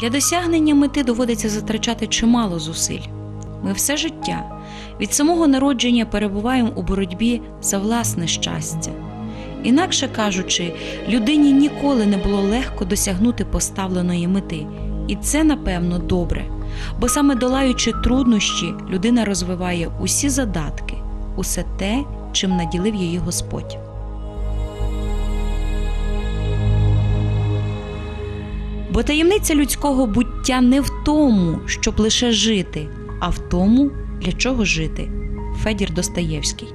Для досягнення мети доводиться затрачати чимало зусиль. Ми все життя від самого народження перебуваємо у боротьбі за власне щастя. Інакше кажучи, людині ніколи не було легко досягнути поставленої мети, і це напевно добре, бо саме долаючи труднощі, людина розвиває усі задатки, усе те, чим наділив її Господь. Бо таємниця людського буття не в тому, щоб лише жити, а в тому, для чого жити. Федір Достоєвський.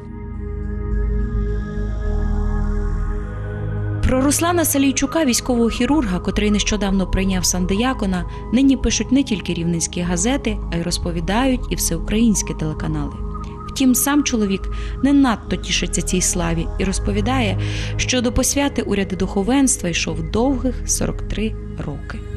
Про Руслана Салійчука, військового хірурга, котрий нещодавно прийняв сандиякона, нині пишуть не тільки рівненські газети, а й розповідають і всеукраїнські телеканали. Втім, сам чоловік не надто тішиться цій славі і розповідає, що до посвяти уряди духовенства йшов довгих 43 роки.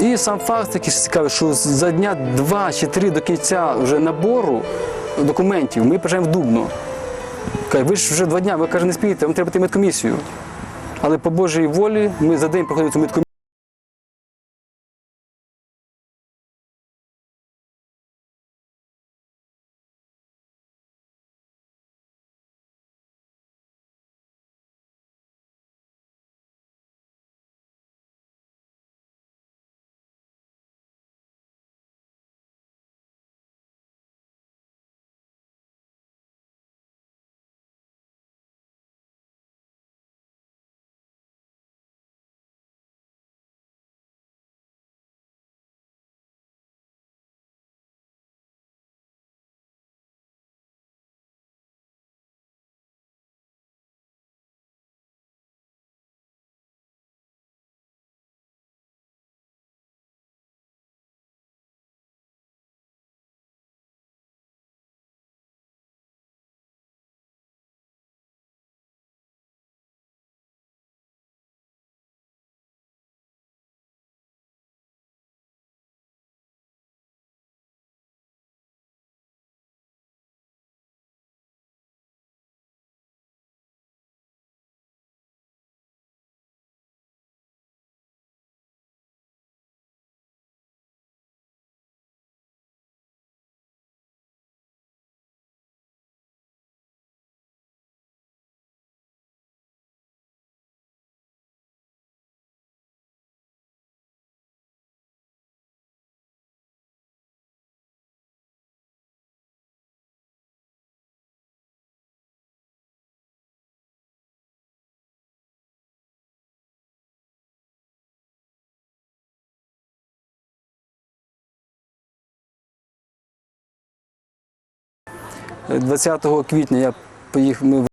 І сам факт такий цікавий, що за дня два чи три до кінця вже набору документів ми приїжджаємо в Дубно. Каже, ви ж вже два дня, ви каже, не спієте, вам треба йти медкомісію. Але по Божій волі ми за день проходимо цю медкомісію. 20 квітня я поїхав.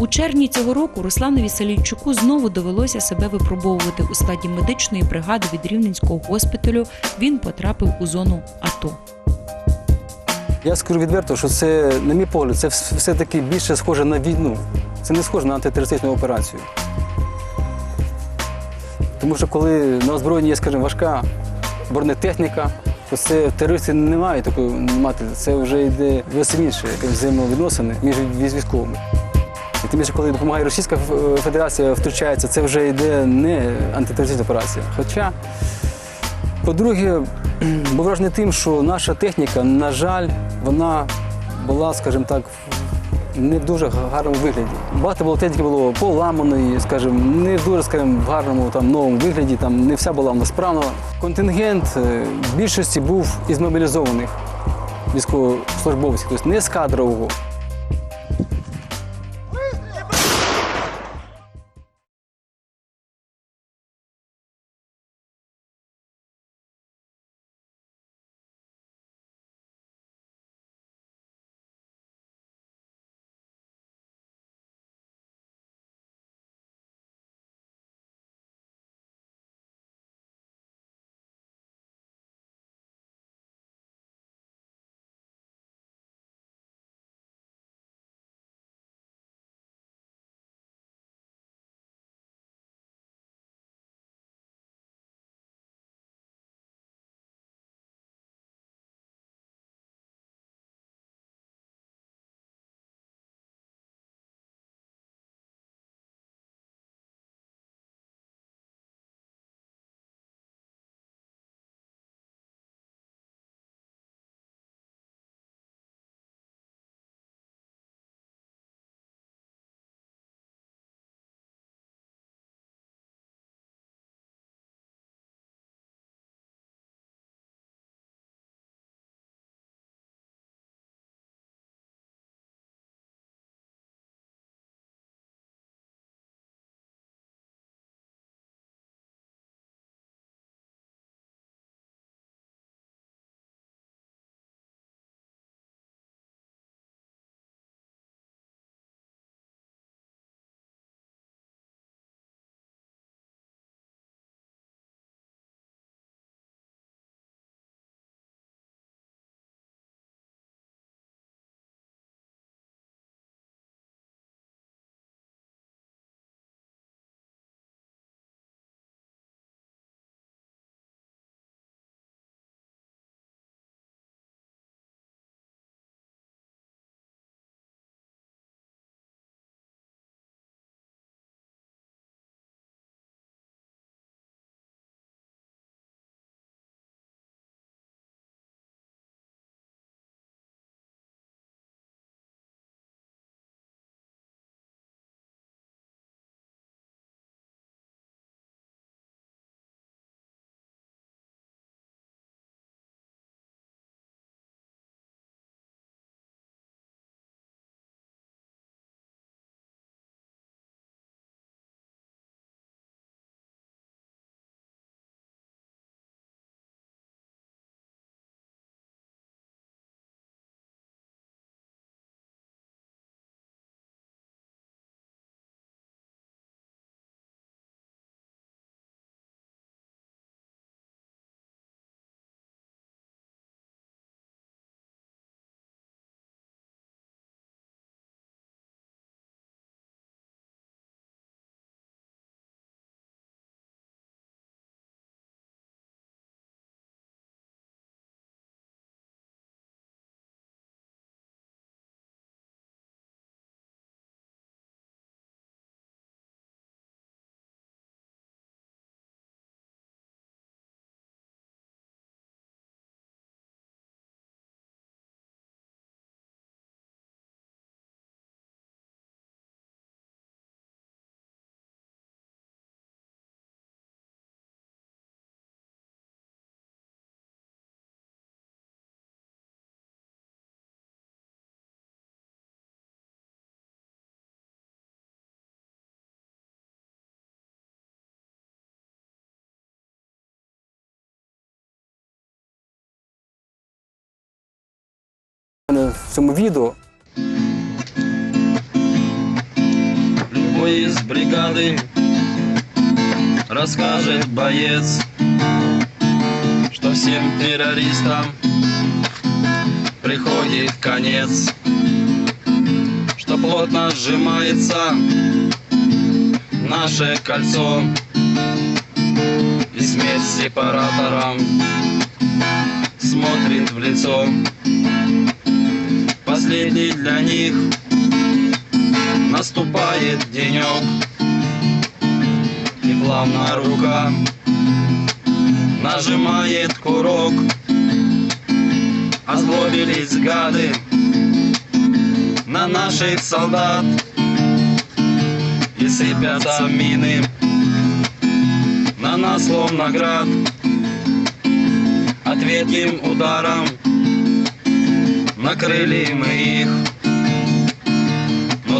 У червні цього року Русланові Салійчуку знову довелося себе випробовувати у складі медичної бригади від Рівненського госпіталю. Він потрапив у зону АТО. Я скажу відверто, що це, на мій погляд, це все-таки більше схоже на війну. Це не схоже на антитерористичну операцію. Тому що коли на озброєнні є, скажімо, важка бронетехніка, то це терористи не мають такої мати. Це вже йде зовсім інше якісь взаємовідносини між військовими. І тим більше, коли допомагає Російська Ф- Федерація втручається, це вже йде не антитерористична операція. Хоча по-друге, був вражений тим, що наша техніка, на жаль, вона була, скажімо так, не в дуже гарному вигляді. Багато було техніки було поламаної, скажімо, не в дуже скажімо, в гарному там, новому вигляді, там не вся була справна. Контингент е, в більшості був із мобілізованих військовослужбовців, тобто не з кадрового. В цьому відео. Бой из бригады Расскажет боец Что всем террористам Приходит конец Что плотно сжимается Наше кольцо И смерть сепараторам Смотрит в лицо них Наступает денек. И плавно рука Нажимает курок. Озлобились гады На наших солдат. И сыпятся мины На нас словно град. Ответным ударом. Накрыли мы их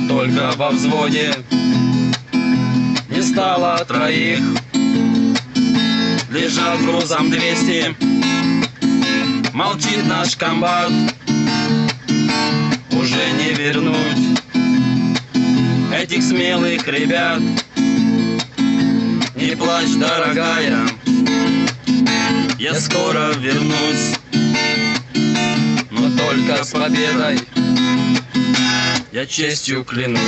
только во взводе не стало троих. Лежал грузом 200, молчит наш комбат, уже не вернуть этих смелых ребят. Не плачь, дорогая, я скоро вернусь, но только с победой я честью клянусь.